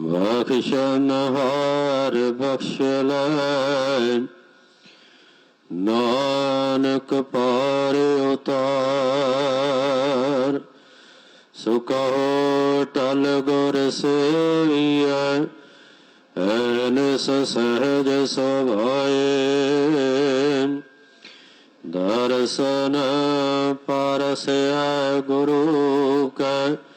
ਬਖਸ਼ਨਹਾਰ ਬਖਸ਼ ਲੈ। ਨਾਨਕ ਪਾਰ ਉਤਾਰ। ਸੁਕਹੁ ਟਲ ਗੁਰ ਸੇਵੀਐ। ਐਨਸ ਸਹਜ ਸੁਭਾਏ ਦਰਸ਼ਨ ਪਰਸੈ ਗੁਰੂ ਕੈ।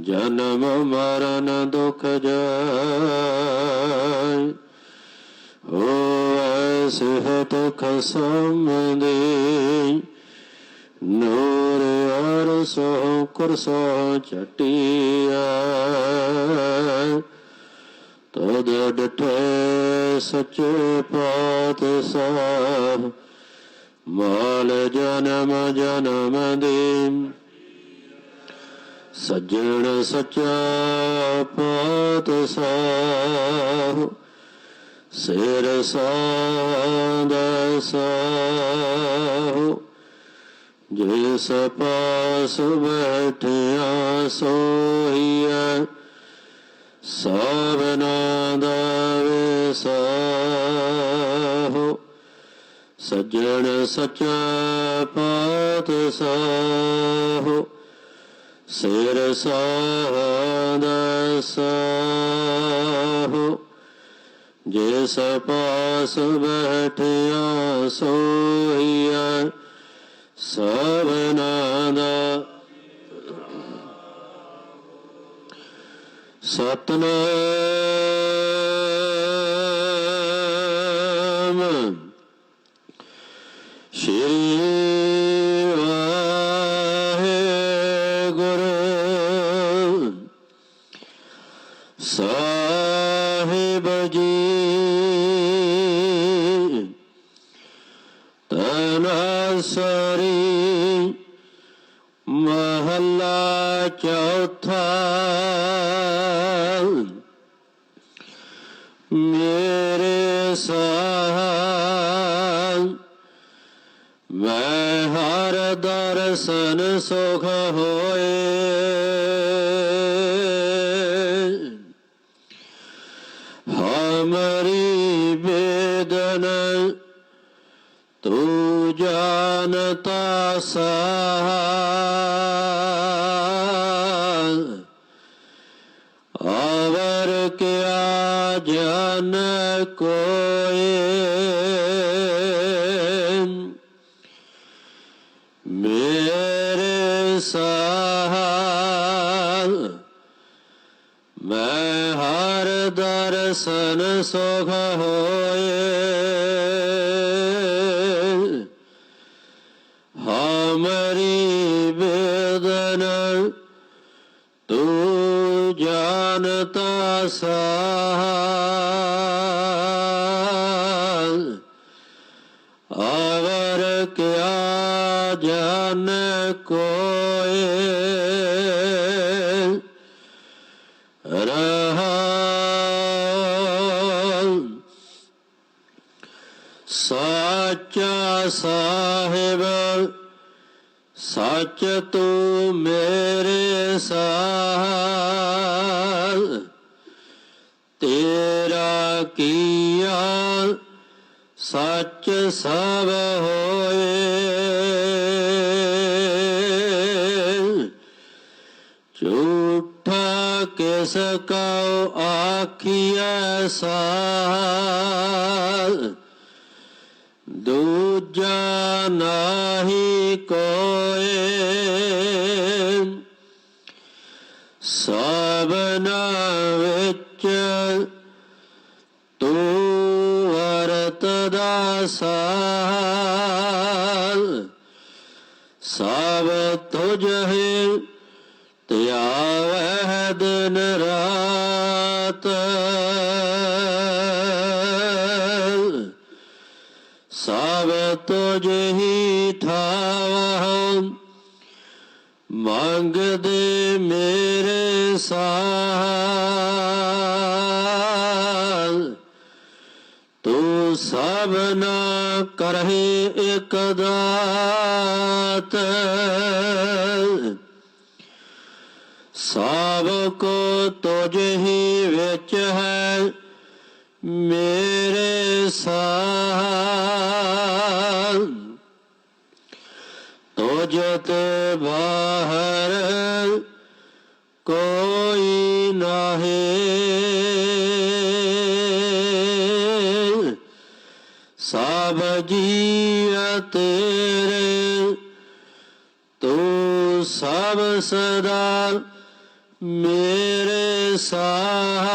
ਜਨਮ ਮਰਨ ਦੁਖ ਜਾਇ ਹੋਇ ਸਿਹਤ ਖਸਮਦੇ ਨੂਰ ਅਰਸੋ ਕੁਰਸੋ ਚਟਿਆ ਤਦ ਡਠੇ ਸਚੇ ਪਾਤ ਸਾਹਿਬ। ਮਾਲ ਜਨਮ ਜਨਮ ਦੇ। ਸੱਜਣ ਸੱਚਾ ਪਾਤ ਸਾਹ, ਸਿਰ ਸਾਂਦ ਸਾਹ। ਜਿਸ ਪਾਸ ਬੈਠਿਆ ਸੋਈਐ ਸਭਨਾ ਦਾ ਵਿਸਾਹੋ। ਸੱਜਣ ਸੱਚਾ ਪਾਤ ਸਾਹੋ ਸਿਰ ਸਾਧ ਸਾਹੋ ਜਿਸ ਪਾਸ ਬੈਠਿਆ ਸੋਈਐ ਸਭਨਾ ਦਾ ਸਤਨਾਮ। ਸ਼੍ਰੀ ਤਨਸਰੀ ਮਹੱਲਾ ਚੌਥਾ ਮੇਰੇ ਸਾਹ ਮੈਂ ਹਰ ਦਰਸ਼ਨ ਸੁਖ ਹੋਏ ਹਮਰੀ ਬੇਦਨ ਤੂੰ ਜਾਣਤਾ ਸਾਹ ਆਵਰ ਕਿਆ ਜਨ ਕੋਏ ਮੇਰੇ ਸਾਹ ਮੈਂ ਹਰ ਦਰਸ਼ਨ ਸੁਖ ਹੋਏ ਜਾਣਤਾ ਆਵਰ ਕਿਆ ਜਨ ਕੋਏ? ਰਹਾ ਸਾਚਾ ਸਾਹਿਬ ਸੱਚ ਤੂੰ ਮੇਰੇ ਸਾਹ। ਸੱਚ ਸਭ ਹੋਏ। ਝੂਠਾ ਕਿਸ ਕਉ ਆਖੀਐ ਸਾਹ ਦੂਜਾ ਨਾਹੀ ਕੋਏ। ਸਭਨਾ ਵਿੱਚ ਦਾ ਸਾਹ ਸਭ ਤੁਝ ਹੈ ਧਿਆਵਹਿ ਦਿਨ ਰਾਤ। ਸਭ ਤੁਝ ਹੀ ਠਾਵ ਮੰਗਦੇ ਮੇਰੇ ਸਾਹ ਤੂੰ ਸਭਨਾ ਕਰਹਿ ਇਕ ਦਾਤ। ਸਭ ਕੋ ਤੁਝ ਹੀ ਵਿੱਚ ਹੈ ਮੇਰੇ ਸਾਹ। ਤੁਝ ਤੇ ਬਾਹਰ ਕੋਈ ਨਾਹੀ। ਤੇਰੇ, ਤੂੰ ਸਭ ਸਦਾ ਮੇਰੇ ਸਾਹ।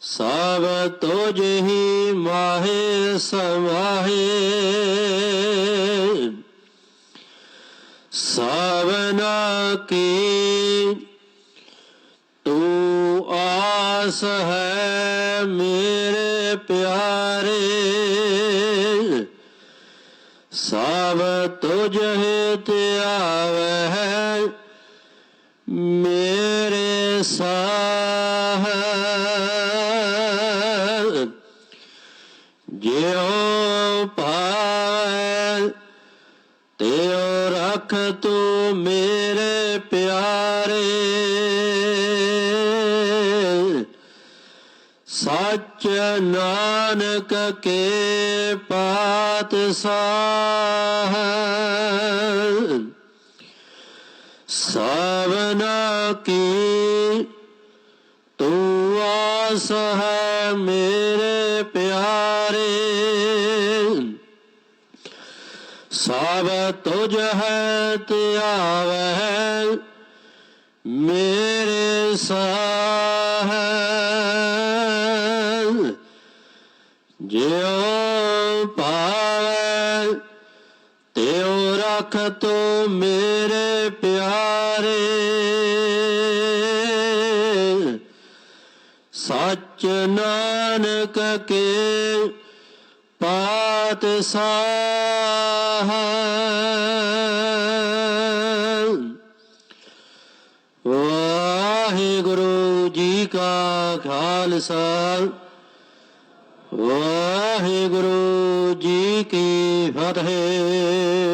ਸਭ ਤੁਝ ਹੀ ਮਾਹੇ ਸਮਾਹੇ। ਸਭਨਾ ਕੀ, ਤੂੰ ਆਸ ਹੈ ਪਿਆਰੇ ਸਭ ਤੁਝ ਹੀ ਧਿਆਵੈ ਹੈ ਮੇਰੇ ਸਾਹ। ਜਿਉ ਪਾਵੈ ਤਿਉ ਰਖ ਸੱਚ ਨਾਨਕ ਕੇ ਪਾਤ ਸਾਹ ਸਭਨਾ ਕੀ ਤੂੰ ਆਸ ਹੈ ਮੇਰੇ ਪਿਆਰੇ। ਸਭ ਤੁਝ ਹੈ ਧਿਆਵੈ ਮੇਰੇ ਸਾਹ ਜਿਉ ਪਾਵੈ ਤਿਉ ਰਖ ਤੋ ਮੇਰੇ ਪਿਆਰੇ। ਸੱਚ ਨਾਨਕ ਕੇ ਪਾਤ ਸਾਹ ਵਾਹਿਗੁਰੂ ਜੀ ਕਾ ਖਾਲਸਾ ਵਾਹਿਗੁਰੂ ਜੀ ਕੀ ਫਤਿਹ